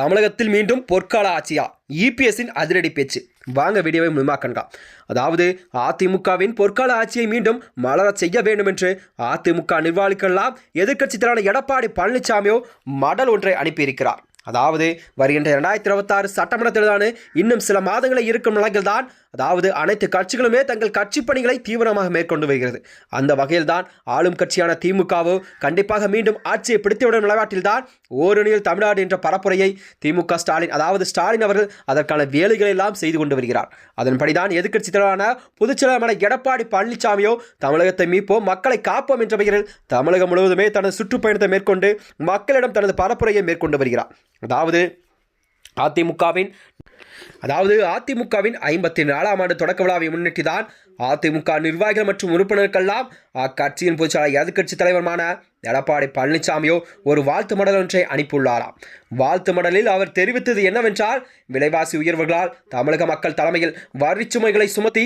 தமிழகத்தில் மீண்டும் பொற்கால ஆட்சியா? இபிஎஸ்ஸின் அதிரடி பேச்சு. வாங்க வீடியோவை முழுமா கண்காம் அதாவது அதிமுகவின் பொற்கால ஆட்சியை மீண்டும் மலரச் செய்ய வேண்டும் என்று அதிமுக நிர்வாகிகள்லாம் எதிர்க்கட்சி தலைவர் எடப்பாடி பழனிசாமியோ மடல் ஒன்றை அனுப்பியிருக்கிறார். அதாவது வருகின்ற இரண்டாயிரத்தி இருபத்தாறு சட்டமன்ற தேர்தலான இன்னும் சில மாதங்களே இருக்கும் நிலையில்தான் அதாவது அனைத்து கட்சிகளுமே தங்கள் கட்சி பணிகளை தீவிரமாக மேற்கொண்டு வருகிறது. அந்த வகையில் தான் ஆளும் கட்சியான திமுகவோ கண்டிப்பாக மீண்டும் ஆட்சியை பிடித்துவிடும் நிலைப்பாட்டில் ஓரணியில் தமிழ்நாடு என்ற பரப்புரையை திமுக ஸ்டாலின் அதாவது ஸ்டாலின் அவர்கள் அதற்கான வேலைகளை எல்லாம் செய்து கொண்டு வருகிறார். அதன்படிதான் எதிர்க்கட்சி தலைவரான பொதுச்செயலாளர் எடப்பாடி பழனிசாமியோ தமிழகத்தை மீட்போம் மக்களை காப்போம் என்ற பெயரில் தமிழகம் முழுவதுமே தனது சுற்றுப்பயணத்தை மேற்கொண்டு மக்களிடம் தனது பரப்புரையை மேற்கொண்டு வருகிறார். அதாவது அதிமுகவின் அதாவது அதிமுகவின் ஐம்பத்தி நாலாம் ஆண்டு தொடக்க விழாவை முன்னிட்டு தான் அதிமுக நிர்வாகிகள் மற்றும் உறுப்பினர்களெல்லாம் அக்கட்சியின் பொதுச்செயலாளர் எதிர்க்கட்சி தலைவருமான எடப்பாடி பழனிசாமியோ ஒரு வாழ்த்து மடல் ஒன்றை அனுப்பியுள்ளாராம். வாழ்த்து மடலில் அவர் தெரிவித்தது என்னவென்றால் விலைவாசி உயர்வுகளால் தமிழக மக்கள் தலைமையில் வரிச்சுமைகளை சுமத்தி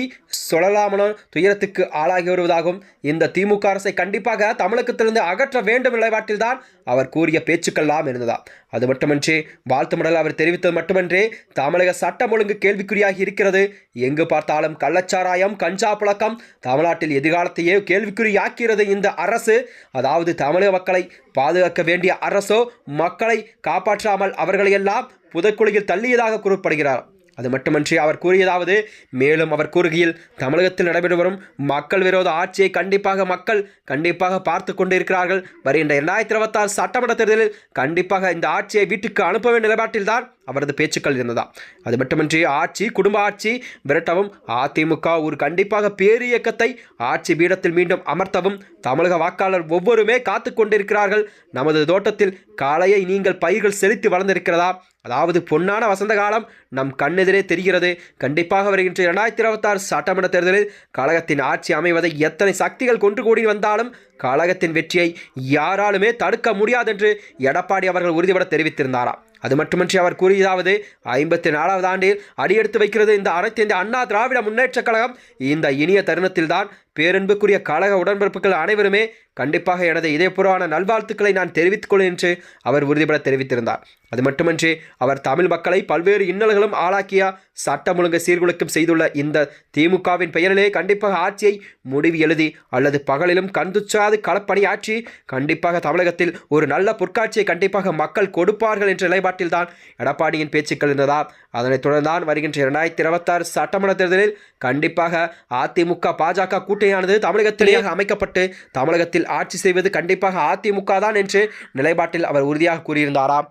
சொல்லலாமனோ துயரத்துக்கு ஆளாகி வருவதாகவும் இந்த திமுக அரசை கண்டிப்பாக தமிழகத்திலிருந்து அகற்ற வேண்டும் நிலைப்பாட்டில்தான் அவர் கூறிய பேச்சுக்கள்லாம் இருந்ததா அது மட்டுமன்றி வாழ்த்து மடல் அவர் தெரிவித்தது மட்டுமன்றே தமிழக சட்டம் ஒழுங்கு கேள்விக்குறியாகி இருக்கிறது. எங்கு பார்த்தாலும் கள்ளச்சாராயம் கஞ்சா புழக்கம் தமிழ்நாட்டில் எதிர்காலத்தையே கேள்விக்குறியாக்கிறது இந்த அரசு. அதாவது தமிழக மக்களை பாதுகாக்க வேண்டிய அரசோ மக்களை காப்பாற்றாமல் அவர்களையெல்லாம் புதக்குழியில் தள்ளியதாக கூறப்படுகிறார். அது மட்டுமன்றி அவர் கூறியதாவது மேலும் அவர் கூறுகையில் தமிழகத்தில் நடைபெற்று வரும் மக்கள் விரோத ஆட்சியை கண்டிப்பாக மக்கள் கண்டிப்பாக பார்த்து கொண்டிருக்கிறார்கள். வருகின்ற இரண்டாயிரத்தி இருபத்தாறு சட்டமன்ற தேர்தலில் கண்டிப்பாக இந்த ஆட்சியை வீட்டுக்கு அனுப்ப வேண்டிய நிலைப்பாட்டில்தான் அவரது பேச்சுக்கள் இருந்ததா? அது மட்டுமின்றி ஆட்சி குடும்ப ஆட்சி விரட்டவும் அதிமுக ஒரு கண்டிப்பாக பேரியக்கத்தை ஆட்சி பீடத்தில் மீண்டும் அமர்த்தவும் தமிழக வாக்காளர் ஒவ்வொருமே காத்து கொண்டிருக்கிறார்கள். நமது தோட்டத்தில் காளையை நீங்கள் பயிர்கள் செலுத்தி வளர்ந்திருக்கிறதா? அதாவது பொன்னான வசந்த காலம் நம் கண்ணெதிரே தெரிகிறது. கண்டிப்பாக வருகின்ற இரண்டாயிரத்தி இருபத்தாறு சட்டமன்ற தேர்தலில் கழகத்தின் ஆட்சி அமைவதை எத்தனை சக்திகள் கொன்று கூடி வந்தாலும் கழகத்தின் வெற்றியை யாராலுமே தடுக்க முடியாதென்று எடப்பாடி அவர்கள் உறுதிபட தெரிவித்திருந்தாராம் அது மட்டுமின்றி அவர் கூறியதாவது ஐம்பத்தி நாலாவது ஆண்டில் அடியெடுத்து வைக்கிறது இந்த அனைத்து இந்த அண்ணா திராவிட முன்னேற்றக் கழகம். இந்த இனிய தருணத்தில்தான் பேரன்புக்குரிய கழக உடன்பிறப்புகள் அனைவருமே கண்டிப்பாக எனது இதயபூர்வமான நல்வாழ்த்துக்களை நான் தெரிவித்துக் கொள்வேன் என்று அவர் உறுதிபட தெரிவித்திருந்தார். அது மட்டுமன்றி அவர் தமிழ் மக்களை பல்வேறு இன்னல்களும் ஆளாக்கிய சட்டம் ஒழுங்கு சீர்குலைக்கும் செய்துள்ள இந்த திமுகவின் பெயரிலே கண்டிப்பாக ஆட்சியை முடிவு எழுதி அல்லது பகலிலும் கண்துச்சாது களப்பணியாற்றி கண்டிப்பாக தமிழகத்தில் ஒரு நல்ல பொற்காட்சியை கண்டிப்பாக மக்கள் கொடுப்பார்கள் என்ற நிலைப்பாட்டில் தான் எடப்பாடியின் பேச்சுக்கள் இருந்ததா? அதனைத் தொடர்ந்தான் வருகின்ற இரண்டாயிரத்தி இருபத்தாறு சட்டமன்ற தேர்தலில் கண்டிப்பாக அதிமுக பாஜக கூட்டணியானது தமிழகத்திலேயே அமைக்கப்பட்டு தமிழகத்தில் ஆட்சி செய்வது கண்டிப்பாக அதிமுக தான் என்று நிலைப்பாட்டில் அவர் உறுதியாக கூறியிருந்தாராம்.